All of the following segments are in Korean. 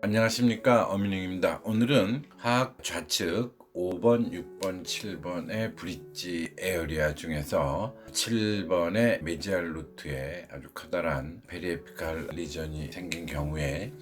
안녕하십니까 어민영입니다. 오늘은 하악 좌측 5번, 6번, 7번의 브릿지 에어리아 중에서 7번의 메지알 루트에 아주 커다란 페리에피칼 리전이 생긴 경우에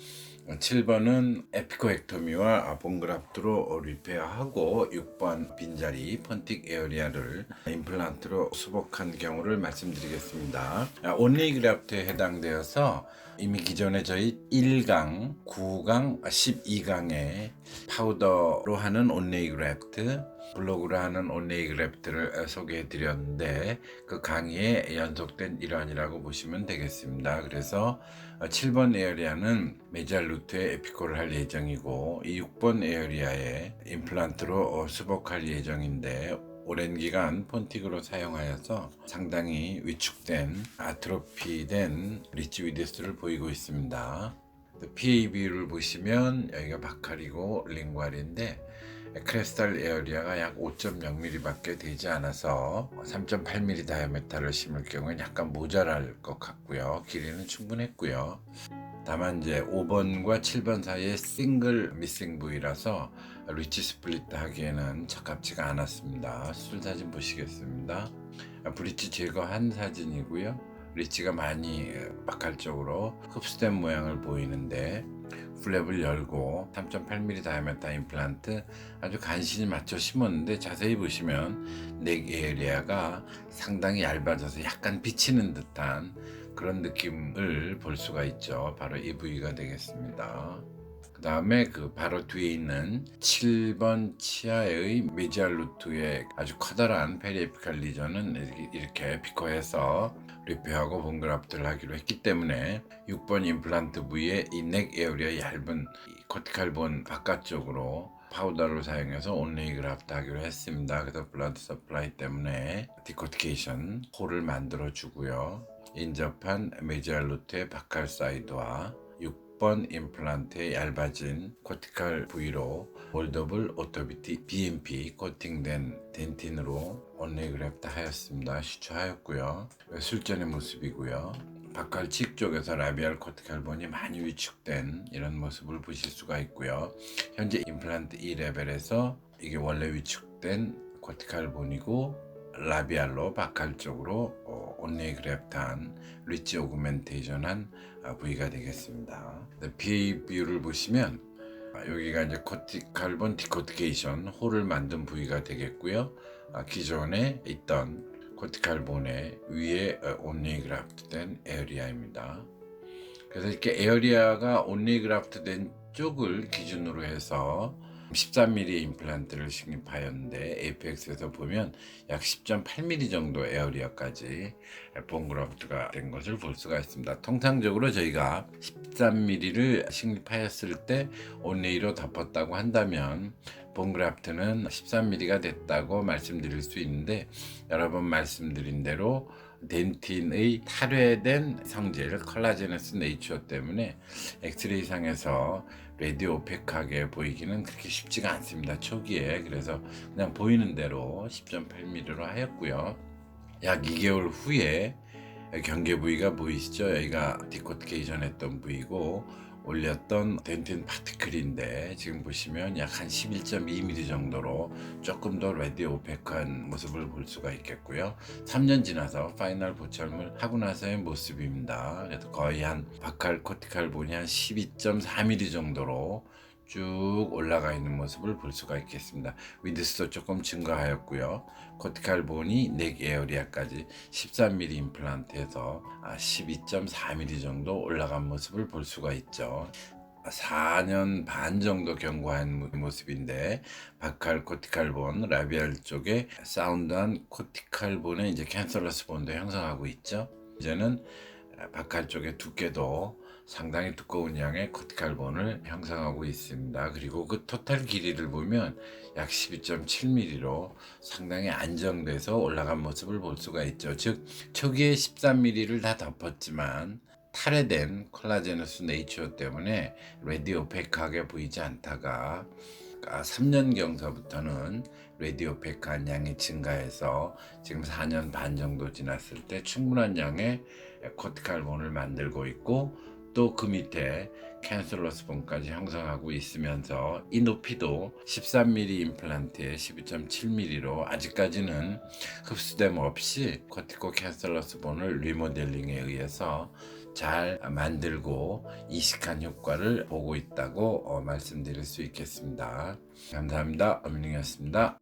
7번은 에피코액토미와 본그라프트로 리페어하고 6번 빈자리 펀틱 에어리아를 임플란트로 수복한 경우를 말씀드리겠습니다. 온리 그래프트에 해당되어서 이미 기존에 저희 1강, 9강, 12강에 파우더로 하는 그래프트, 블로그로 하는 온레이 그래프트를 소개해 드렸는데 그 강의에 연속된 일환이라고 보시면 되겠습니다. 그래서 7번 에어리아는 메잘 루트에 에피코를 할 예정이고 이 6번 에어리아에 임플란트로 수복할 예정인데 오랜 기간 폰틱으로 사용하여서 상당히 위축된 아트로피된 리치 위드스를 보이고 있습니다. PAB를 보시면 여기가 바칼이고 링괄인데 크레스탈 에어리아가 약 5.0mm 밖에 되지 않아서 3.8mm 다이아메타를 심을 경우엔 약간 모자랄 것 같고요. 길이는 충분했고요. 다만 이제 5번과 7번 사이에 싱글 미싱 부위라서 리치 스플리트 하기에는 적합치가 않았습니다. 수술 사진 보시겠습니다. 브릿지 제거한 사진이고요. 리치가 많이 막갈적으로 흡수된 모양을 보이는데 플랩을 열고 3.8mm 다이아메타 임플란트 아주 간신히 맞춰 심었는데 자세히 보시면 넥 에리아가 상당히 얇아져서 약간 비치는 듯한 그런 느낌을 볼 수가 있죠. 바로 이 부위가 되겠습니다. 그 다음에 그 바로 뒤에 있는 7번 치아의 메지알 루트의 아주 커다란 페리에피칼 리전은 이렇게 피코해서 리페어하고 본그라프트를 하기로 했기 때문에 6번 임플란트 부위에 이넥 에어리아 얇은 코티칼본 바깥쪽으로 파우더를 사용해서 온레이 그라프트 하기로 했습니다. 그래서 블라드 서플라이 때문에 디코티케이션 홀을 만들어 주고요. 인접한 메지알 루트의 바칼 사이드와 6번 임플란트의 얇아진 코티칼 부위로 몰더블 오토비티 BMP 코팅된 덴틴으로 그래프트 하였습니다. 시추하였고요. 술전의 모습이고요. 바칼칙 쪽에서 라비알 코티칼본이 많이 위축된 이런 모습을 보실 수가 있고요. 현재 임플란트 2레벨에서 이게 원래 위축된 코티칼본이고 라비알로 바칼 쪽으로 어, 온리 그래프트한 리치 오그멘테이션한 어, 부위가 되겠습니다. 비뷰를 보시면 아, 여기가 이제 코티칼본 디코티케이션 홀을 만든 부위가 되겠고요. 아, 기존에 있던 코티칼본의 위에 온리 그래프트된 에어리아입니다. 그래서 이렇게 에어리아가 온리 그래프트된 쪽을 기준으로 해서 13mm 임플란트를 식립하였는데 에이펙스에서 보면 약 10.8mm 정도 에어리어까지 본그라프트가 된 것을 볼 수가 있습니다. 통상적으로 저희가 13mm를 식립하였을 때 온레이로 덮었다고 한다면 본그라프트는 13mm가 됐다고 말씀드릴 수 있는데 여러 번 말씀드린 대로 덴틴의 탈회된 성질 컬라제너스 네이처 때문에 엑스레이 상에서 레디오 오펙하게 보이기는 그렇게 쉽지가 않습니다. 초기에 그래서 그냥 보이는 대로 10.8mm로 하였고요. 약 2개월 후에 경계 부위가 보이시죠? 여기가 디코트케이션 했던 부위고 올렸던 덴틴 파티클인데 지금 보시면 약 한 11.2mm 정도로 조금 더 레디 오펙한 모습을 볼 수가 있겠고요. 3년 지나서 파이널 보철물 하고 나서의 모습입니다. 그래서 거의 한 바칼 코티칼 본이 한 12.4mm 정도로 쭉 올라가 있는 모습을 볼 수가 있겠습니다. 위드스도 조금 증가하였고요. 코티칼 본이 넥 에어리아까지 13mm 임플란트에서 12.4mm 정도 올라간 모습을 볼 수가 있죠. 4년 반 정도 경과한 모습인데 바칼 코티칼본 라비알 쪽에 사운드한 코티칼본의 이제 캔서러스 본도 형성하고 있죠. 이제는 바칼 쪽의 두께도 상당히 두꺼운 양의 코티칼본을 형성하고 있습니다. 그리고 그 토탈 길이를 보면 약 12.7mm로 상당히 안정돼서 올라간 모습을 볼 수가 있죠. 즉 초기에 13mm를 다 덮었지만 탈해된 콜라제너스 네이처 때문에 레디오펙하게 보이지 않다가 3년 경서부터는 레디오펙한 양이 증가해서 지금 4년 반 정도 지났을 때 충분한 양의 코티칼본을 만들고 있고 또 그 밑에 캔슬러스 본까지 형성하고 있으면서 이 높이도 13mm 임플란트에 12.7mm로 아직까지는 흡수됨 없이 코티코 캔슬러스 본을 리모델링에 의해서 잘 만들고 이식한 효과를 보고 있다고 어, 말씀드릴 수 있겠습니다. 감사합니다. 어민웅이었습니다.